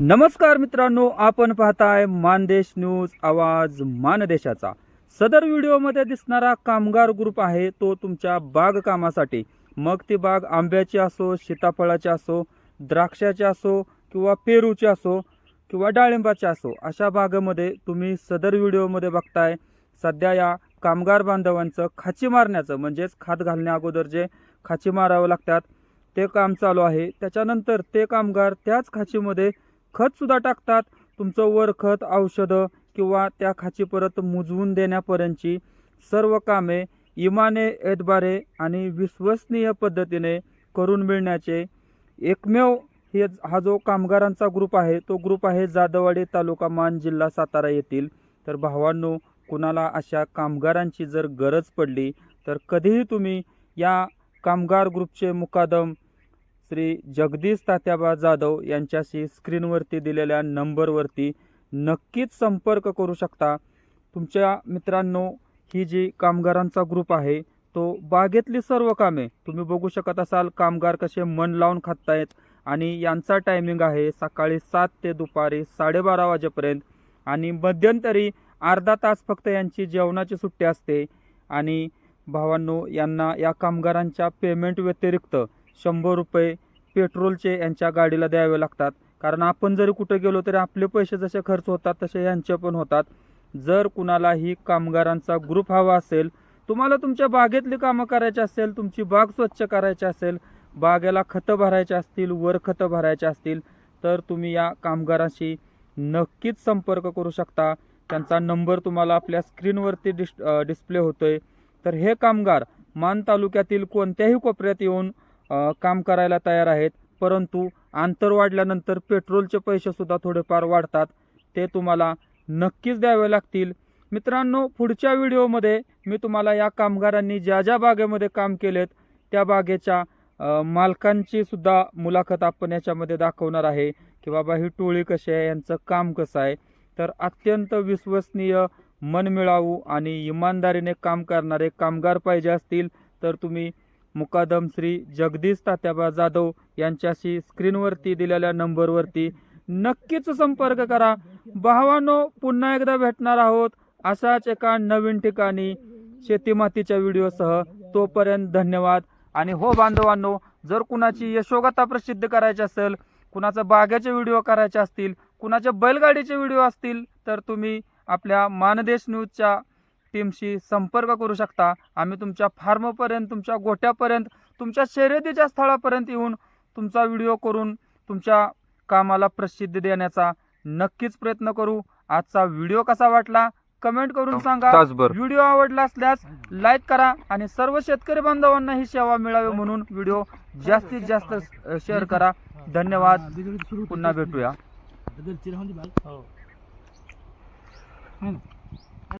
नमस्कार मित्रांनो आपण पाहताय मानदेश न्यूज आवाज मानदेशाचा. सदर व्हिडिओमध्ये दिसणारा कामगार ग्रुप आहे तो तुमच्या बागकामासाठी मग ती बाग आंब्याची असो सीताफळाची असो द्राक्षाची असो किंवा पेरूची असो किंवा डाळिंबाची असो अशा बागेमध्ये तुम्ही सदर व्हिडिओमध्ये बघताय सध्या या कामगार बांधवांचं खाची मारण्याचं म्हणजेच खात घालण्या अगोदर जे खाची मारावं लागतात ते काम चालू आहे. त्याच्यानंतर ते कामगार त्याच खाचीमध्ये खतसुद्धा टाकतात. तुमचं वर खत औषधं किंवा त्या खाची परत मुजवून देण्यापर्यंतची सर्व कामे इमाने एदबारे आणि विश्वसनीय पद्धतीने करून मिळण्याचे एकमेव हे हा जो कामगारांचा ग्रुप आहे तो ग्रुप आहे जादवाडी तालुका मान जिल्हा सातारा येथील. तर भावांनो कुणाला अशा कामगारांची जर गरज पडली तर कधीही तुम्ही या कामगार ग्रुपचे मुकादम श्री जगदीश तात्याबा जाधव यांच्याशी स्क्रीनवरती दिलेल्या नंबरवरती नक्कीच संपर्क करू शकता. तुमच्या मित्रांनो ही जी कामगारांचा ग्रुप आहे तो बागेतली सर्व कामे तुम्ही बघू शकत असाल कामगार कसे मन लावून खातायत आणि यांचा टायमिंग आहे सकाळी सात ते दुपारी साडेबारा वाजेपर्यंत आणि मध्यंतरी अर्धा तास फक्त यांची जेवणाची सुट्टी असते. आणि भावांनो यांना या कामगारांच्या पेमेंट व्यतिरिक्त शंभर रुपये पेट्रोलचे यांच्या गाडीला द्यावे लागतात. कारण आपण जरी कुठे गेलो तरी आपले पैसे जसे खर्च होतात तसे यांचे पण होतात. जर कुणालाही कामगारांचा ग्रुप हवा असेल तुम्हाला तुमच्या बागेतली कामं करायची असेल तुमची बाग स्वच्छ करायची असेल बागेला खतं भरायची असतील वर खतं भरायचे असतील तर तुम्ही या कामगारांशी नक्कीच संपर्क करू शकता. त्यांचा नंबर तुम्हाला आपल्या स्क्रीनवरती डिस डिस्प्ले होतोय. तर हे कामगार मान तालुक्यातील कोणत्याही कोपऱ्यात येऊन काम करायला तयार आहेत. परंतु अंतर वाढल्यानंतर पेट्रोलचे पैसेसुद्धा थोडेफार वाढतात. ते तुम्हाला नक्कीच द्यावे लागतील. मित्रांनो पुढच्या व्हिडिओमध्ये मी तुम्हाला या कामगारांनी ज्या ज्या बागेमध्ये काम केलेत त्या बागेच्या मालकांची सुद्धा मुलाखत आपण याच्यामध्ये दाखवणार आहे की बाबा ही टोळी कशी आहे यांचं काम कसं आहे. तर अत्यंत विश्वसनीय मनमिळावू आणि इमानदारीने काम करणारे कामगार पाहिजे असतील तर तुम्ही मुकादम श्री जगदीश तात्याबा जाधव यांच्याशी स्क्रीनवरती दिलेल्या नंबरवरती नक्कीच संपर्क करा. भावानो पुन्हा एकदा भेटणार आहोत अशाच एका नवीन ठिकाणी शेतीमातीच्या व्हिडिओसह. तोपर्यंत धन्यवाद. आणि हो बांधवांनो जर कुणाची यशोगाथा प्रसिद्ध करायची असेल कुणाचं बागेचे व्हिडिओ करायचे असतील कुणाच्या बैलगाडीचे व्हिडिओ असतील तर तुम्ही आपल्या मानदेश न्यूजच्या टीमशी संपर्क करू शकता. आम्ही तुमच्या फार्मपर्यंत तुमच्या गोट्यापर्यंत तुमच्या शर्यतीच्या स्थळापर्यंत येऊन तुमचा व्हिडिओ करून तुमच्या कामाला प्रसिद्धी देण्याचा नक्कीच प्रयत्न करू. आजचा व्हिडिओ कसा वाटला? कमेंट करून सांगा. व्हिडिओ आवडला असल्यास लाईक करा आणि सर्व शेतकरी बांधवांना ही सेवा मिळावी म्हणून व्हिडिओ जास्तीत जास्त शेअर करा. धन्यवाद. पुन्हा भेटूया. हो.